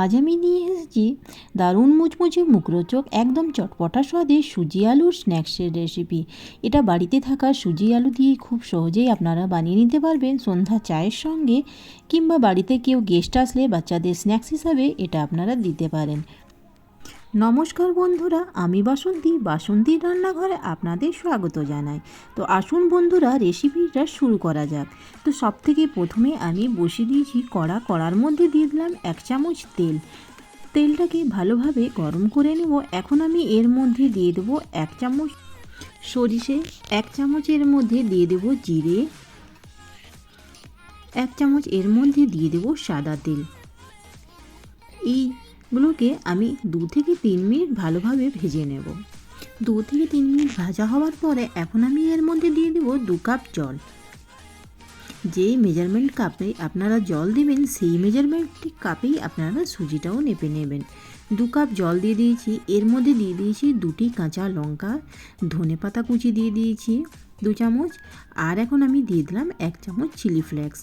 আজ আমি নিয়ে এসেছি দারুণ মুচমুচে মুখরোচক, একদম চটপটা স্বাদে সুজি আলুর স্ন্যাক্সের রেসিপি এটা বাড়িতে থাকা সুজি আলু দিয়ে খুব সহজেই আপনারা বানিয়ে নিতে পারবেন সন্ধ্যা চায়ের সঙ্গে, কিংবা বাড়িতে কেউ গেস্ট আসলে বাচ্চাদের স্ন্যাক্স হিসাবে এটা আপনারা দিতে পারেন। নমস্কার বন্ধুরা, আমি বাসন্তী। বাসন্তী রান্নাঘরে আপনাদের স্বাগত জানাই। তো আসুন বন্ধুরা, রেসিপিটা শুরু করা যাক। তো সব থেকে প্রথমে আমি বসিয়ে দিয়েছি কড়া। কড়ার মধ্যে দিয়ে দিলাম এক চামচ তেল। তেলটাকে ভালোভাবে গরম করে নেব। এখন আমি এর মধ্যে দিয়ে দেবো এক চামচ সরিষে, এক চামচ এর মধ্যে দিয়ে দেবো জিরে, এক চামচ এর মধ্যে দিয়ে দেবো সাদা তেল। এই গুলোকে আমি দু থেকে তিন মিনিট ভালোভাবে ভেজে নেব। দু থেকে তিন মিনিট ভাজা হওয়ার পরে এখন আমি এর মধ্যে দিয়ে দেব দু কাপ জল। যেই মেজারমেন্ট কাপে আপনারা জল দেবেন, সেই মেজারমেন্ট কাপেই আপনারা সুজিটাও নেপে নেবেন। দু কাপ জল দিয়ে দিয়েছি, এর মধ্যে দিয়ে দিয়েছি দুটি কাঁচা লঙ্কা, ধনে পাতা কুচি দিয়ে দিয়েছি দু চামচ, আর এখন আমি দিয়ে দিলাম এক চামচ চিলি ফ্লেক্স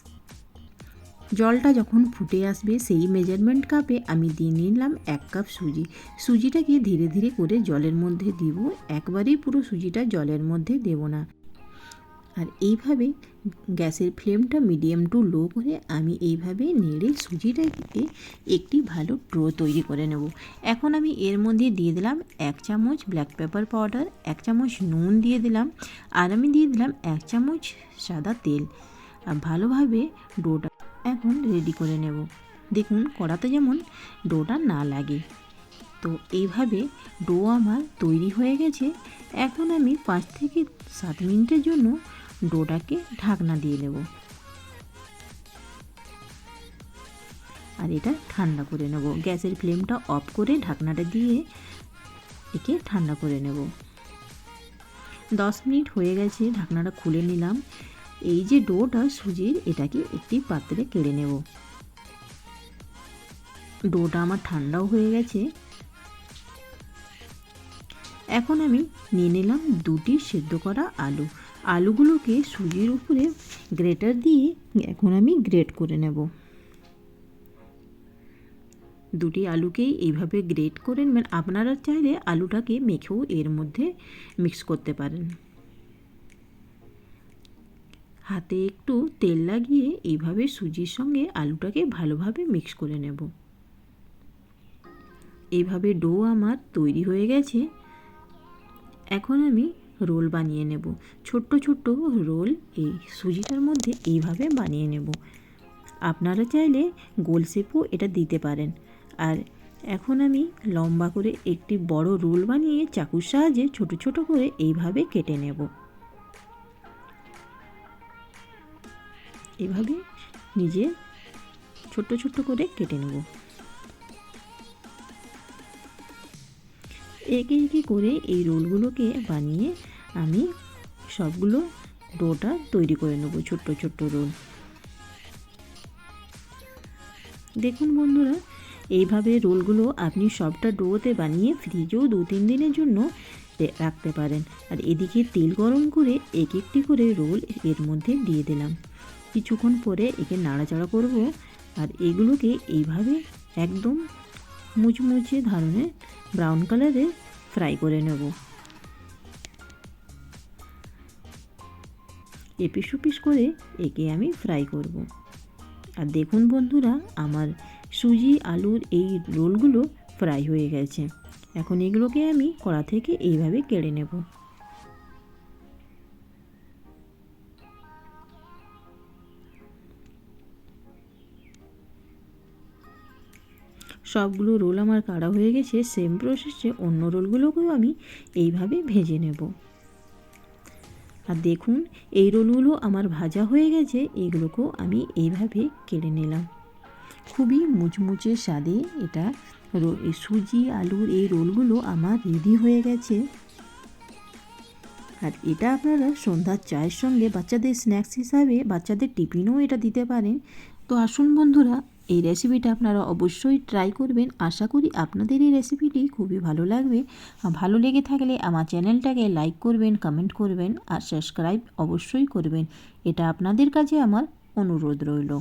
জলটা যখন ফুটে আসবে, সেই মেজারমেন্ট কাপে আমি দিয়ে নিলাম এক কাপ সুজি। সুজিটাকে ধীরে ধীরে করে জলের মধ্যে দিব। একবারেই পুরো সুজিটা জলের মধ্যে দেব না। আর এইভাবে গ্যাসের ফ্লেমটা মিডিয়াম টু লো করে আমি এইভাবে নেড়ে সুজিটাকে একটি ভালো ড্রো তৈরি করে নেব। এখন আমি এর মধ্যে দিয়ে দিলাম এক চামচ ব্ল্যাক পেপার পাউডার, এক চামচ নুন দিয়ে দিলাম, আর আমি দিয়ে দিলাম এক চামচ সাদা তেল। আর ভালোভাবে ডোটা এখন রেডি করে নেব। দেখুন, কড়াতে যেমন ডোটা না লাগে। তো এইভাবে ডো আমার তৈরি হয়ে গেছে। এখন আমি পাঁচ থেকে সাত মিনিটের জন্য ডোটাকে ঢাকনা দিয়ে নেব। আর এটা ঠান্ডা করে নেব। গ্যাসের ফ্লেমটা অফ করে ঢাকনাটা দিয়ে একে ঠান্ডা করে নেব। দশ মিনিট হয়ে গেছে, ঢাকনাটা খুলে নিলাম। এই যে ডোটা, সুজির, এটাকে একটি পাত্রে কেড়ে নেব। ডোটা আমার ঠান্ডাও হয়ে গেছে। এখন আমি নিয়ে নিলাম দুটি সেদ্ধ করা আলু। আলুগুলোকে সুজির উপরে গ্রেটার দিয়ে এখন আমি গ্রেট করে নেব। দুটি আলুকেই এইভাবে গ্রেট করে নেবেন। আপনারা চাইলে আলুটাকে মেখেও এর মধ্যে মিক্স করতে পারেন। হাতে একটু তেল লাগিয়ে এইভাবে সুজির সঙ্গে আলুটাকে ভালোভাবে মিক্স করে নেব। এইভাবে ডো আমার তৈরি হয়ে গেছে। এখন আমি রোল বানিয়ে নেব। ছোট্ট ছোট্ট রোল এই সুজিটার মধ্যে এইভাবে বানিয়ে নেব। আপনারা চাইলে গোল শেপও এটা দিতে পারেন। আর এখন আমি লম্বা করে একটি বড় রোল বানিয়ে চাকুর সাহায্যে ছোট ছোট করে এইভাবে কেটে নেব। এভাবে নিজে ছোট্ট ছোট্ট করে কেটে নেব। একে একে করে এই রোলগুলোকে বানিয়ে আমি সবগুলো ডোটা তৈরি করে নেব, ছোট্ট ছোট্ট রোল। দেখুন বন্ধুরা, এইভাবে রোলগুলো আপনি সবটা ডোতে বানিয়ে ফ্রিজেও দু তিন দিনের জন্য রাখতে পারেন। আর এদিকে তেল গরম করে এক একটি করে রোল এর মধ্যে দিয়ে দিলাম। কিছুক্ষণ পরে একে নাড়াচাড়া করব আর এগুলোকে এইভাবে একদম মুচমুচে ধরনের ব্রাউন কালারে ফ্রাই করে নেব। এপিস ওপিস করে একে আমি ফ্রাই করব। আর দেখুন বন্ধুরা, আমার সুজি, আলুর এই রোলগুলো ফ্রাই হয়ে গেছে। এখন এগুলোকে আমি কড়া থেকে এইভাবে কেড়ে নেব। সবগুলো রোল আমার কাড়া হয়ে গেছে সেম প্রসেসে অন্য রোলগুলোকেও আমি এইভাবে ভেজে নেব। আর দেখুন, এই রোলগুলো আমার ভাজা হয়ে গেছে, এগুলোকেও আমি এইভাবে কেড়ে নিলাম। খুবই মুচমুচে স্বাদে এটা সুজি, আলুর এই রোলগুলো আমার রেডি হয়ে গেছে। আর এটা আপনারা সন্ধ্যার চায়ের সঙ্গে বাচ্চাদের স্ন্যাক্স হিসাবে বাচ্চাদের টিফিনও এটা দিতে পারেন। তো আসুন বন্ধুরা এই রেসিপিটা আপনারা অবশ্যই ট্রাই করবেন। আশা করি আপনাদের এই রেসিপিটি খুবই ভালো লাগবে। ভালো লেগে থাকলে আমার চ্যানেলটাকে লাইক করবেন কমেন্ট করবেন আর সাবস্ক্রাইব অবশ্যই করবেন। এটা আপনাদের কাছে আমার অনুরোধ রইল।